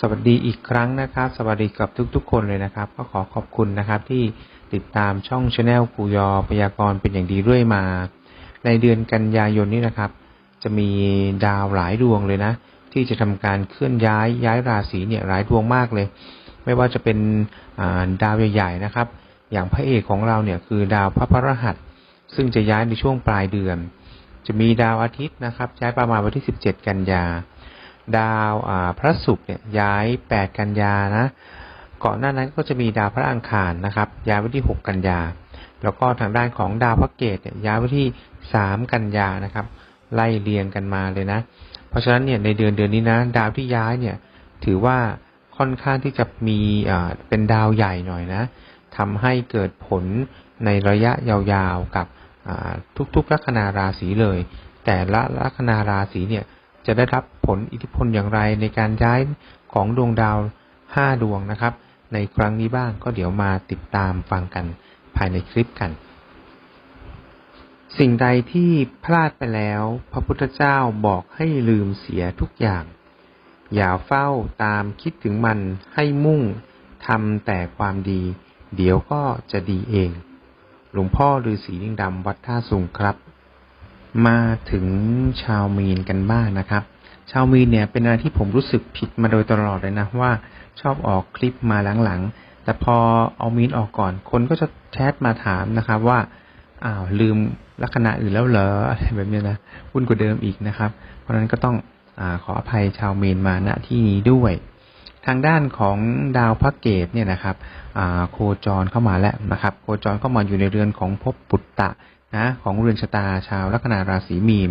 สวัสดีอีกครั้งนะครับ สวัสดีกับทุกๆ คนเลยนะครับ ก็ขอขอบคุณนะครับที่ติดตามช่องชาแนลกูยอพยากรณ์เป็นอย่างดีเรื่อยมา ในเดือนกันยายนนี้นะครับ จะมีดาวหลายดวงเลยนะ ที่จะทำการเคลื่อนย้ายย้ายราศีเนี่ยหลายดวงมากเลย ไม่ว่าจะเป็นดาวใหญ่ ๆนะครับ อย่างพระเอกของเราเนี่ยคือดาวพระพฤหัส ซึ่งจะย้ายในช่วงปลายเดือน จะมีดาวอาทิตย์นะครับย้ายประมาณวันที่ 17 กันยา ดาวอ่าพระศุกร์เนี่ยย้าย 8 กันยานะก่อนหน้านั้นก็จะมีดาวพระอังคารนะครับ ย้ายวันที่ 6 กันยา แล้วก็ทางด้านของดาวพระเกตเนี่ยย้ายวันที่ 3 กันยานะครับ ไล่เรียงกันมาเลยนะ เพราะฉะนั้นเนี่ยในเดือนเดือนนี้นะดาวที่ย้ายเนี่ยถือว่าค่อนข้างที่จะมีอ่าเป็นดาวใหญ่หน่อยนะทำให้เกิดผลในระยะยาวๆกับอ่าทุกๆลัคนาราศีเลย แต่ละลัคนาราศีเนี่ย จะได้รับผลอิทธิพลอย่างไรในการย้ายของดวงดาว 5 ดวงนะครับ ในครั้งนี้บ้างก็เดี๋ยวมาติดตามฟังกันภายในคลิปกัน สิ่งใดที่พลาดไปแล้ว พระพุทธเจ้าบอกให้ลืมเสียทุกอย่าง อย่าเฝ้าตามคิดถึงมันให้มุ่งทำแต่ความดี เดี๋ยวก็จะดีเอง หลวงพ่อฤาษีลิงดำวัดท่าสุงครับ มาถึงชาวมีนกันบ้างนะครับ ชาวมีนเนี่ยเป็นอะไรที่ผมรู้สึกผิดมาโดยตลอดเลยนะว่าชอบออกคลิปมาหลังๆ แต่พอเอามีนออกก่อน คนก็จะแชทมาถามนะครับว่าอ้าวลืมลัคนาอื่นแล้วเหรออะไรแบบนี้นะวุ่นกว่าเดิมอีกนะครับ เพราะนั้นก็ต้องอขออภัยชาวมีนมาณที่นี้ด้วย ทางด้านของดาวพระเกตเนี่ยนะครับโคจรเข้ามาแล้วนะครับ โคจรเข้ามาอยู่ในเรือนของภพปุตตะ นะของเรือนชะตาชาวลัคนาราศีมีน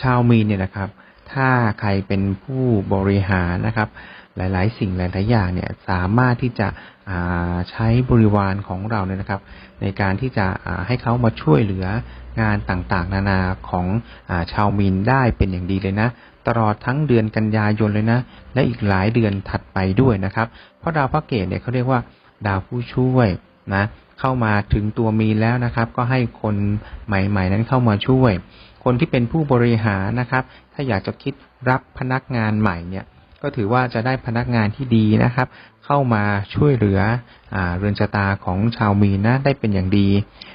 ชาวมีนเนี่ยนะครับ ถ้าใครเป็นผู้บริหารนะครับ หลายๆ สิ่งหลาย ๆ อย่างเนี่ยสามารถที่จะใช้บริวารของเราเนี่ยนะครับ ในการที่จะให้เขามาช่วยเหลืองานต่างๆ นานาของอาชาวมีนได้เป็นอย่างดีเลยนะตลอดทั้งเดือนกันยายนเลยนะ และอีกหลายเดือนถัดไปด้วยนะครับ เพราะดาวพระเกตเนี่ยเขาเรียกว่า ดาวผู้ช่วย นะเข้ามาถึงตัวมีนแล้วนะครับ ก็ให้คนใหม่ ๆ นั้นเข้ามาช่วย คนที่เป็นผู้บริหารนะครับ ถ้าอยากจะคิดรับพนักงานใหม่เนี่ย ก็ถือว่าจะได้พนักงานที่ดีนะครับ เข้ามาช่วยเหลืออเรือนชะตาของชาวมีนนะได้เป็นอย่างดี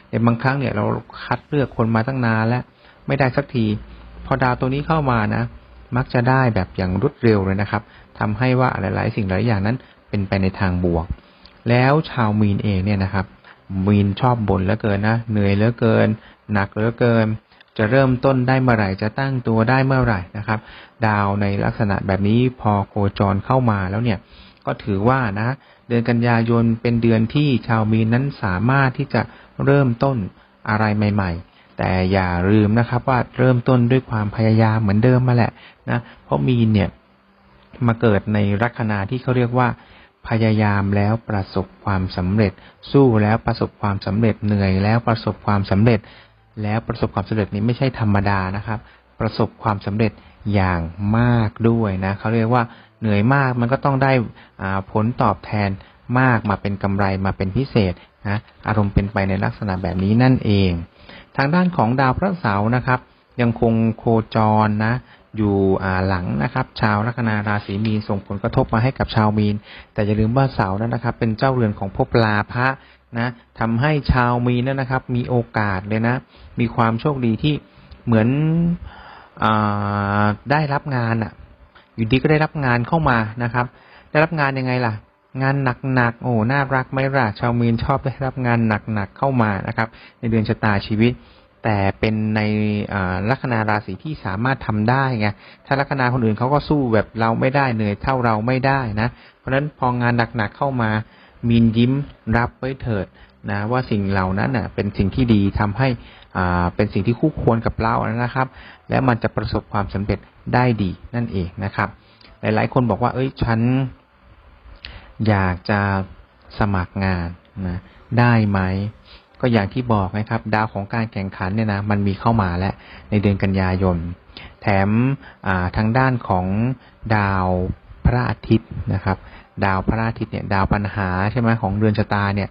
แต่บางครั้งเนี่ยเราคัดเลือกคนมาตั้งนานแล้วไม่ได้สักที พอดาวตัวนี้เข้ามานะ มักจะได้แบบอย่างรวดเร็วเลยนะครับทำให้ว่าหลายๆ สิ่งหลายอย่างนั้นเป็นไปในทางบวก แล้วชาวมีนเองเนี่ยนะครับ มีนชอบบ่นเหลือเกินนะ เหนื่อยเหลือเกิน หนักเหลือเกิน จะเริ่มต้นได้เมื่อไหร่ จะตั้งตัวได้เมื่อไหร่นะครับ ดาวในลักษณะแบบนี้พอโคจรเข้ามาแล้วเนี่ย ก็ถือว่านะ เดือนกันยายนเป็นเดือนที่ชาวมีนนั้นสามารถที่จะเริ่มต้นอะไรใหม่ ๆแต่อย่าลืมนะครับว่าเริ่มต้นด้วยความพยายามเหมือนเดิมมาแหละนะเพราะมีนเนี่ยมาเกิดในลัคนาที่เขาเรียกว่า พยายามแล้วประสบความสำเร็จ สู้แล้วประสบความสำเร็จเหนื่อยแล้วประสบความสำเร็จ แล้วประสบความสำเร็จนี้ไม่ใช่ธรรมดานะครับ ประสบความสำเร็จอย่างมากด้วยนะเขาเรียกว่าเหนื่อยมากมันก็ต้องได้ผลตอบแทนมากมาเป็นกำไรมาเป็นพิเศษนะอารมณ์เป็นไปในลักษณะแบบนี้นั่นเอง ทางด้านของดาวพระเสาร์นะครับ ยังคงโคจรนะ อยู่หลังนะครับ ชาวลัคนาราศีมีนส่งผลกระทบมาให้กับชาวมีน แต่อย่าลืมว่าเสาร์นั้นนะครับ เป็นเจ้าเรือนของภพลาภะนะทำให้ชาวมีนนั้นนะครับ มีโอกาสเลยนะ มีความโชคดีที่เหมือนอได้รับงานอะ อยู่ดีก็ได้รับงานเข้ามานะครับ ได้รับงานยังไงล่ะ งานหนักๆโอ้น่ารักไหม่ล่ะชาวมีนชอบได้รับงานหนักๆเข้ามานะครับ ในเดือนชะตาชีวิต แต่เป็นในลัคนาราศีที่สามารถทำได้ไงถ้าลัคนาคนอื่นเขาก็สู้แบบเราไม่ได้เหนื่อยเท่าเราไม่ได้นะ เพราะฉะนั้นพองานหนักๆเข้ามามีนยิ้มรับไว้เถิดนะว่าสิ่งเหล่านั้นน่ะเป็นสิ่งที่ดีทำให้อ่าเป็นสิ่งที่คู่ควรกับเรานะครับ และมันจะประสบความสำเร็จได้ดีนั่นเองนะครับ หลายๆ คนบอกว่า เอ้ยฉันอยากจะสมัครงานนะได้ไหม ก็อย่างที่บอกนะครับ ดาวของการแข่งขันเนี่ยนะมันมีเข้ามาแล้วในเดือนกันยายน แถมทางด้านของดาวพระอาทิตย์นะครับ ดาวพระอาทิตย์เนี่ยดาวปัญหาใช่ไหมของเดือนชะตาเนี่ย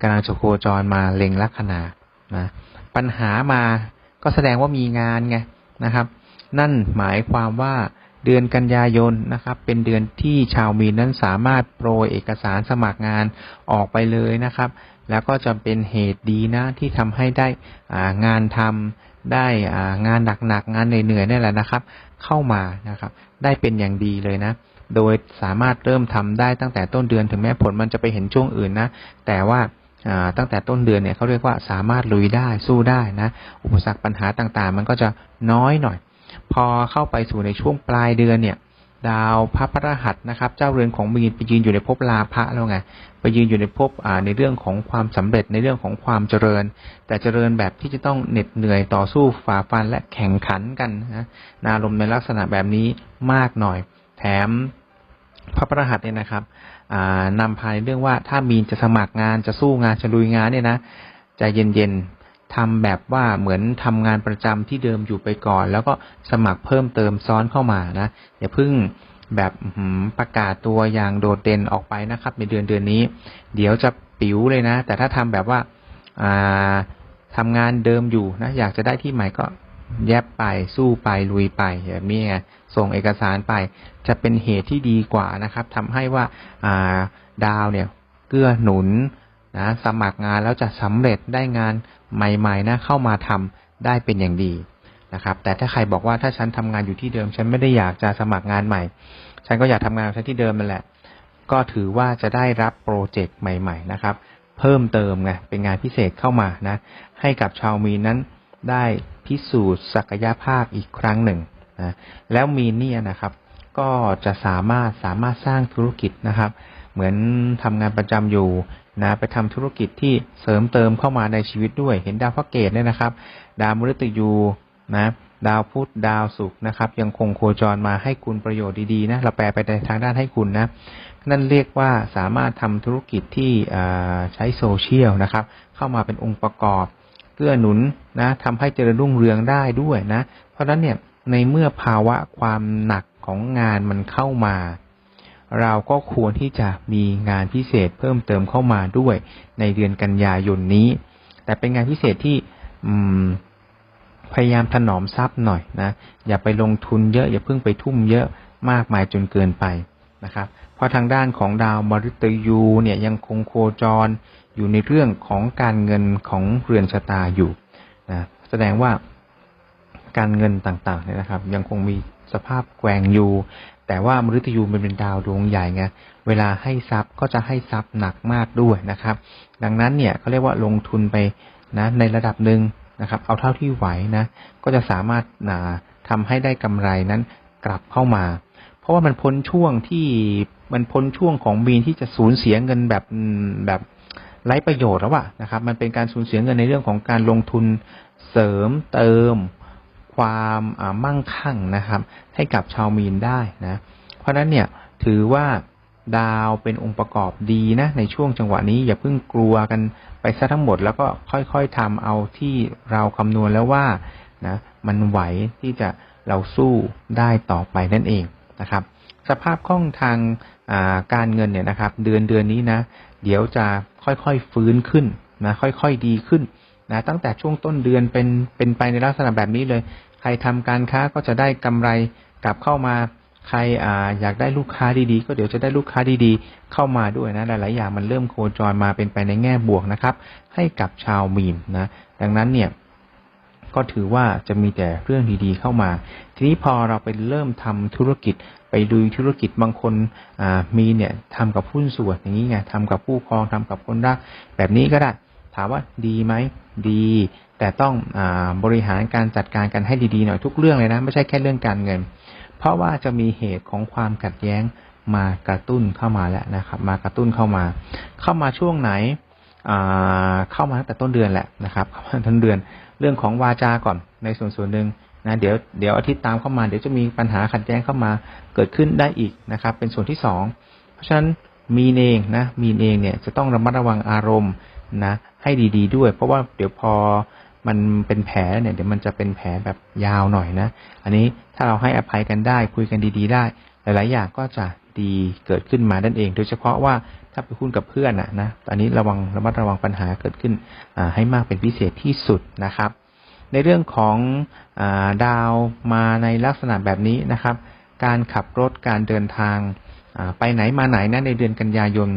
กำลังจะโคจรมาเล็งลัคนานะปัญหามาก็แสดงว่ามีงานไงนะครับ นั่นหมายความว่า เดือนกันยายนนะครับ เป็นเดือนที่ชาวมีนนั้นสามารถโปรยเอกสารสมัครงานออกไปเลยนะครับ แล้วก็จะเป็นเหตุดีนะที่ทำให้ได้งานทำได้งานหนักๆงานเหนื่อยๆนี่แหละนะครับ เข้ามานะครับ ได้เป็นอย่างดีเลยนะ โดยสามารถเริ่มทำได้ตั้งแต่ต้นเดือนถึงแม้ผลมันจะไปเห็นช่วงอื่นนะ แต่ว่าตั้งแต่ต้นเดือนเนี่ยเขาเรียกว่าสามารถลุยได้สู้ได้นะ อุปสรรคปัญหาต่างๆ มันก็จะน้อยหน่อย พอเข้าไปสู่ในช่วงปลายเดือนเนี่ย ดาวพระพระหัสนะครับ เจ้าเรือนของมีนไปยืนอยู่ในภพลาภะแล้วไงไปยืนอยู่ในภพในเรื่องของความสำเร็จในเรื่องของความเจริญ แต่เจริญแบบที่จะต้องเหน็ดเหนื่อยต่อสู้ฝ่าฟันและแข่งขันกันนะนารมในลักษณะแบบนี้มากหน่อย แถมพระพระหัสเนี่ยนะครับนำพาในเรื่องว่าถ้ามีนจะสมัครงานจะสู้งานจะลุยงานเนี่ยนะใจเย็นๆ ทำแบบว่าเหมือนทำงานประจำที่เดิมอยู่ไปก่อน แล้วก็สมัครเพิ่มเติมซ้อนเข้ามานะอย่าเพึ่งแบบประกาศตัวอย่างโดดเด่นออกไปนะครับ ในเดือนเดือนนี้ เดี๋ยวจะปิ๋วเลยนะ แต่ถ้าทำแบบว่าทำงานเดิมอยู่นะ อยากจะได้ที่ใหม่ก็แยบไปสู้ไปลุยไปแบบนี้ส่งเอกสารไป จะเป็นเหตุที่ดีกว่านะครับทำให้ว่าดาวเนี่ยเกื้อหนุน นะสมัครงานแล้วจะสำเร็จได้งานใหม่ๆนะเข้ามาทำได้เป็นอย่างดีนะครับ แต่ถ้าใครบอกว่าถ้าฉันทำงานอยู่ที่เดิม ฉันไม่ได้อยากจะสมัครงานใหม่ ฉันก็อยากทำงานฉันที่เดิมนั่นแหละ ก็ถือว่าจะได้รับโปรเจกต์ใหม่ ๆ นะครับ เพิ่มเติมไงเป็นงานพิเศษเข้ามานะ ให้กับชาวมีนั้นได้พิสูจน์ศักยภาพอีกครั้งหนึ่งนะแล้วมีเนี่ยนะครับ ก็จะสามารถสามารถสร้างธุรกิจนะครับ เหมือนทำงานประจำอยู่ นะไปทำธุรกิจที่เสริมเติมเข้ามาในชีวิตด้วย เห็นดาวพระเกตเนี่ยนะครับ ดาวมฤตยูนะดาวพุธดาวศุกร์นะครับ ยังคงโคจรมาให้คุณประโยชน์ดีๆนะเราแปลไปในทางด้านให้คุณนะนั่นเรียกว่าสามารถทำธุรกิจที่ใช้โซเชียลนะครับ เข้ามาเป็นองค์ประกอบเกื้อหนุนนะทำให้เจริญรุ่งเรืองได้ด้วยนะ เพราะฉะนั้นเนี่ยในเมื่อภาวะความหนักของงานมันเข้ามา เราก็ควรที่จะมีงานพิเศษเพิ่มเติมเข้ามาด้วยในเดือนกันยายนนี้ แต่เป็นงานพิเศษที่พยายามถนอมทรัพย์หน่อยนะ อย่าไปลงทุนเยอะ อย่าเพิ่งไปทุ่มเยอะมากมายจนเกินไปนะครับ เพราะทางด้านของดาวมฤตยูเนี่ยยังคงโคจรอยู่ในเรื่องของการเงินของเรือนชะตาอยู่นะ แสดงว่าการเงินต่างๆเนี่ยนะครับ ยังคงมีสภาพแกว่งอยู่แต่ว่ามฤตยูมันเป็นดาวดวงใหญ่ไง เวลาให้ทรัพย์ก็จะให้ทรัพย์หนักมากด้วยนะครับ ดังนั้นเนี่ยเขาเรียกว่าลงทุนไปนะในระดับหนึ่งนะครับ เอาเท่าที่ไหวนะ ก็จะสามารถนะทำให้ได้กำไรนั้นกลับเข้ามา เพราะว่ามันพ้นช่วงที่มันพ้นช่วงของมีนที่จะสูญเสียเงินแบบแบบไร้ประโยชน์แล้วอะนะครับ มันเป็นการสูญเสียเงินในเรื่องของการลงทุนเสริมเติม ความมั่งคั่งนะครับ ให้กับชาวมีนได้นะ เพราะนั้นเนี่ยถือว่าดาวเป็นองค์ประกอบดีนะ ในช่วงจังหวะนี้อย่าเพิ่งกลัวกันไปซะทั้งหมดแล้วก็ค่อยๆทำเอาที่เราคำนวณแล้วว่านะมันไหวที่จะเราสู้ได้ต่อไปนั่นเองนะครับ สภาพคล่องทางการเงินเนี่ยนะครับ เดือนเดือนนี้นะ เดี๋ยวจะค่อยๆฟื้นขึ้นนะค่อยๆดีขึ้น นะตั้งแต่ช่วงต้นเดือนเป็นเป็นไปในลักษณะแบบนี้เลย ใครทำการค้าก็จะได้กำไรกลับเข้ามาใครอ่าอยากได้ลูกค้าดีๆ ก็เดี๋ยวจะได้ลูกค้าดีๆ เข้ามาด้วยนะหลายๆอย่างมันเริ่มโคจรมาเป็นไปในแง่บวกนะครับ ให้กับชาวมีนนะ ดังนั้นเนี่ย ก็ถือว่าจะมีแต่เรื่องดีๆเข้ามา ทีนี้พอเราไปเริ่มทำธุรกิจไปดูธุรกิจบางคนมีเนี่ยทำกับหุ้นส่วนอย่างนี้ไงทำกับผู้ครองทำกับคนรักแบบนี้ก็ได้ ถามว่าดีไหมดี แต่ต้องอบริหารการจัดการกันให้ดีๆหน่อยทุกเรื่องเลยนะ ไม่ใช่แค่เรื่องการเงิน เพราะว่าจะมีเหตุของความขัดแย้งมากระตุ้นเข้ามาแล้วนะครับ มากระตุ้นเข้ามา เข้ามาช่วงไหนเข้ามาตั้งแต่ต้นเดือนแหละนะครับเข้ามาต้นเดือน เรื่องของวาจาก่อนในส่วนส่วนหนึ่งนะเดี๋ยวเดี๋ยวอาทิตย์ตามเข้ามาเดี๋ยวจะมีปัญหาขัดแย้งเข้ามาเกิดขึ้นได้อีกนะครับ เป็นส่วนที่สองเพราะฉะนั้นมีเองนะมีเองเนี่ยจะต้องระมัดระวังอารมณ์นะ ให้ดีๆด้วย เพราะว่าเดี๋ยวพอมันเป็นแผลเนี่ยเดี๋ยวมันจะเป็นแผลแบบยาวหน่อยนะ อันนี้ถ้าเราให้อภัยกันได้คุยกันดีๆ ได้ หลาย ๆ อย่างก็จะดีเกิดขึ้นมานั่นเอง โดยเฉพาะว่าถ้าไปคุยกับเพื่อนอะนะตอนนี้ระวังระมัดระวังปัญหาเกิดขึ้นให้มากเป็นพิเศษที่สุดนะครับ ในเรื่องของอดาวมาในลักษณะแบบนี้นะครับ การขับรถการเดินทางาไปไหนมาไหนนะในเดือนกันยายน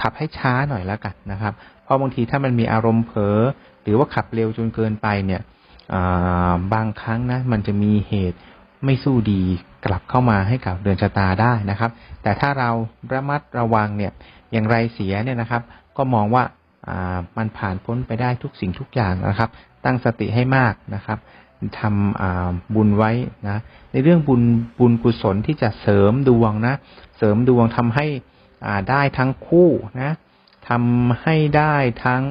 ขับให้ช้าหน่อยแล้วกันนะครับ เพราะบางทีถ้ามันมีอารมณ์เผลอหรือว่าขับเร็วจนเกินไปเนี่ยบางครั้งนะมันจะมีเหตุไม่สู้ดีกลับเข้ามาให้กับเดือนชะตาได้นะครับ แต่ถ้าเราระมัดระวังเนี่ยอย่างไรเสียเนี่ยนะครับ ก็มองว่ามันผ่านพ้นไปได้ทุกสิ่งทุกอย่างนะครับ ตั้งสติให้มากนะครับทำบุญไว้นะในเรื่องบุญบุญกุศลที่จะเสริมดวงนะ เสริมดวงทำให้ได้ทั้งคู่นะ ทำให้ได้ทั้ง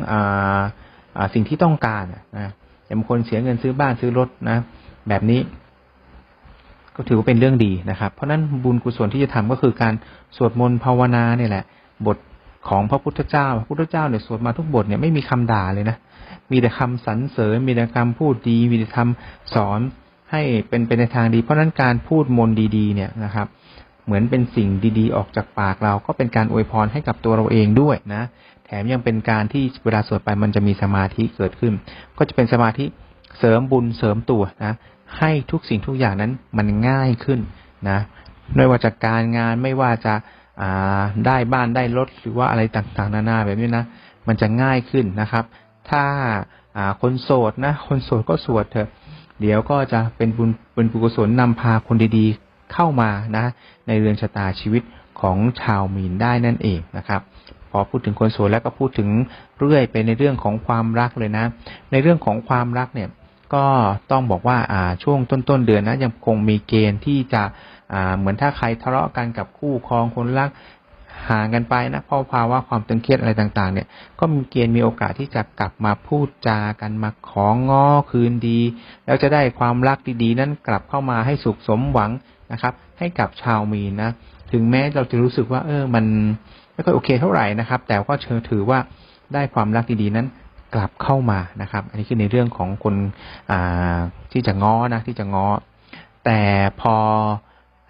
สิ่งที่ต้องการนะอย่างบางคนเสียเงินซื้อบ้านซื้อรถนะ แบบนี้ ก็ถือว่าเป็นเรื่องดีนะครับ เพราะนั้นบุญกุศลที่จะทำก็คือการสวดมนต์ภาวนาเนี่ยแหละ บทของพระพุทธเจ้า พระพุทธเจ้าเนี่ยสวดมาทุกบทเนี่ยไม่มีคำด่าเลยนะ มีแต่คำสรรเสริญ มีแต่คำพูดดี มีแต่คำสอนให้เป็นไปในทางดี เพราะนั้นการพูดมนต์ดี ๆ เนี่ยนะครับ เหมือนเป็นสิ่งดีๆ ออกจากปากเราก็เป็นการอวยพรให้กับตัวเราเองด้วยนะ แถมยังเป็นการที่เวลาสวดไปมันจะมีสมาธิเกิดขึ้น ก็จะเป็นสมาธิเสริมบุญเสริมตัวนะ ให้ทุกสิ่งทุกอย่างนั้นมันง่ายขึ้นนะไม่ว่าจะการงานไม่ว่าจะาได้บ้านได้รถหรือว่าอะไรต่างๆ นานาแบบนี้นะ มันจะง่ายขึ้นนะครับ ถ้าาคนโสดนะ คนโสดก็สวดเถอะ เดี๋ยวก็จะเป็นบุญเป็นกุศลนำพาคนดีๆ เข้ามานะในเรือนชะตาชีวิตของชาวมีนได้นั่นเองนะครับ พอพูดถึงคนโสดแล้วก็พูดถึงเรื่อยไปในเรื่องของความรักเลยนะ ในเรื่องของความรักเนี่ยก็ต้องบอกว่าอ่าช่วงต้นๆเดือนนะยังคงมีเกณฑ์ที่จะอ่าเหมือนถ้าใครทะเลาะกันกับคู่ครองคนรักห่างกันไปนะเพราะภาวะความตึงเครียดอะไรต่างๆ เนี่ยก็มีเกณฑ์มีโอกาสที่จะกลับมาพูดจากันมาของง้อคืนดี แล้วจะได้ความรักดีๆ นั้นกลับเข้ามาให้สุขสมหวัง นะครับ ให้กับชาวมีนนะ ถึงแม้เราจะรู้สึกว่า เออ มันไม่ค่อยโอเคเท่าไหร่นะครับ แต่ก็เชิญถือว่าได้ความรักดีๆนั้นกลับเข้ามานะครับ อันนี้คือในเรื่องของคนที่จะง้อนะ ที่จะง้อ แต่พอ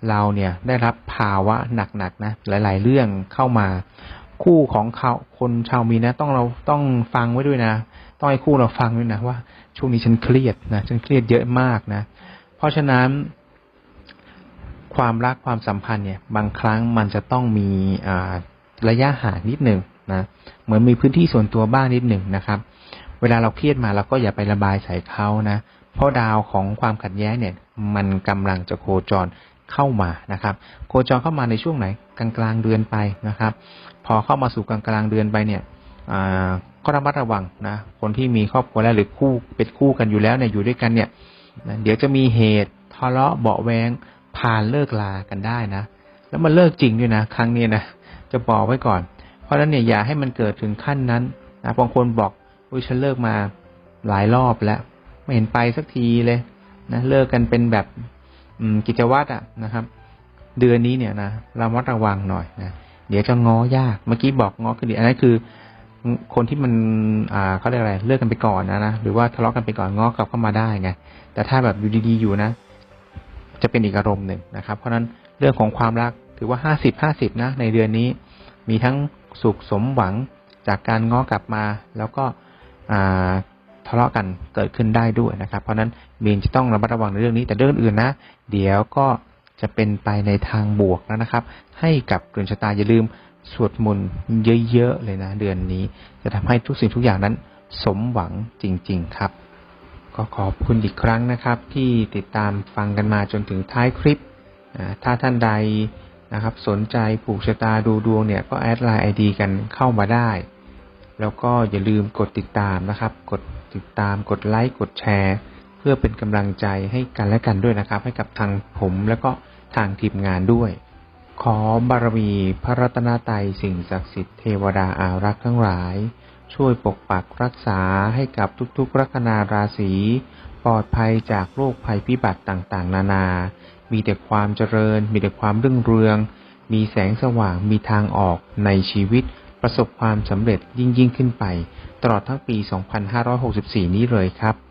เราเนี่ยได้รับภาวะหนักๆนะ หลายๆเรื่องเข้ามาคู่ของเขาคนชาวมีนะ ต้องเราต้องฟังไว้ด้วยนะ ต้องให้คู่เราฟังด้วยนะว่าช่วงนี้ฉันเครียดนะฉันเครียดเยอะมากนะ เพราะฉะนั้น ความรักความสัมพันธ์เนี่ย บางครั้งมันจะต้องมีระยะห่างนิดหนึ่งนะเหมือนมีพื้นที่ส่วนตัวบ้างนิดหนึ่งนะครับ เวลาเราเครียดมาเราก็อย่าไประบายใส่เขานะเพราะดาวของความขัดแย้งเนี่ย มันกำลังจะโคจรเข้ามานะครับ โคจรเข้ามาในช่วงไหนกลางกลางๆเดือนไปนะครับ พอเข้ามาสู่กลางกลางๆเดือนไปเนี่ยก็ระมัดระวังนะคนที่มีครอบครัวแล้วหรือคู่เป็นคู่กันอยู่แล้วเนี่ยอยู่ด้วยกันเนี่ยเดี๋ยวจะมีเหตุทะเลาะเบาแวง ผ่านเลิกลากันได้นะ แล้วมันเลิกจริงด้วยนะ ครั้งนี้นะ จะบอกไว้ก่อน เพราะนั้นเนี่ยอย่าให้มันเกิดถึงขั้นนั้นนะบางคนบอกอุ้ยฉันเลิกมาหลายรอบแล้ว ไม่เห็นไปสักทีเลยนะเลิกกันเป็นแบบอืมกิจวัตรอะนะครับ เดือนนี้เนี่ยนะเรามัดระวังหน่อยนะเดี๋ยวจะง้อยาก เมื่อกี้บอกง้อคือดีอันนั้นคือ คนที่มัน อ่าเขาเรียกอะไรเลิกกันไปก่อนนะนะหรือว่าทะเลาะกันไปก่อนง้อกลับเข้ามาได้ไงแต่ถ้าแบบอยู่ดีๆอยู่นะ จะเป็นอีกอารมณ์หนึ่งนะครับ เพราะฉะนั้นเรื่องของความรักถือว่าห้าสิบห้าสิบนะในเดือนนี้ มีทั้งสุขสมหวังจากการง้อกลับมา แล้วก็ทะเลาะกันเกิดขึ้นได้ด้วยนะครับ เพราะนั้นมีนจะต้องระมัดระวังในเรื่องนี้แต่เรื่องอื่นนะ เดี๋ยวก็จะเป็นไปในทางบวกแล้วนะครับ ให้กับเรืนชะตาอย่าลืมสวดมนต์เยอะๆเลยนะ เดือนนี้จะทำให้ทุกสิ่งทุกอย่างนั้นสมหวังจริง ๆ ครับ ก็ขอบคุณอีกครั้งนะครับ ที่ติดตามฟังกันมาจนถึงท้ายคลิป ถ้าท่านใดนะครับ สนใจผูกชะตาดูดวงเนี่ยก็แอดไลน์ไอดีกันเข้ามาได้ แล้วก็อย่าลืมกดติดตามนะครับ กดติดตามกดไลค์กดแชร์ เพื่อเป็นกำลังใจให้กันและกันด้วยนะครับ ให้กับทางผมแล้วก็ทางทีมงานด้วย ขอบารมีพระรัตนตรัยสิ่งศักดิ์สิทธิ์เทวดาอารักษ์ทั้งหลาย ช่วยปกปักรักษาให้กับทุกๆ ลัคนาราศีปลอดภัยจากโรคภัยพิบัติต่างๆ นานา มีแต่ความเจริญ มีแต่ความรุ่งเรือง มีแสงสว่าง มีทางออกในชีวิต ประสบความสำเร็จยิ่งยิ่งขึ้นไป ตลอดทั้งปี 2564 นี้เลยครับ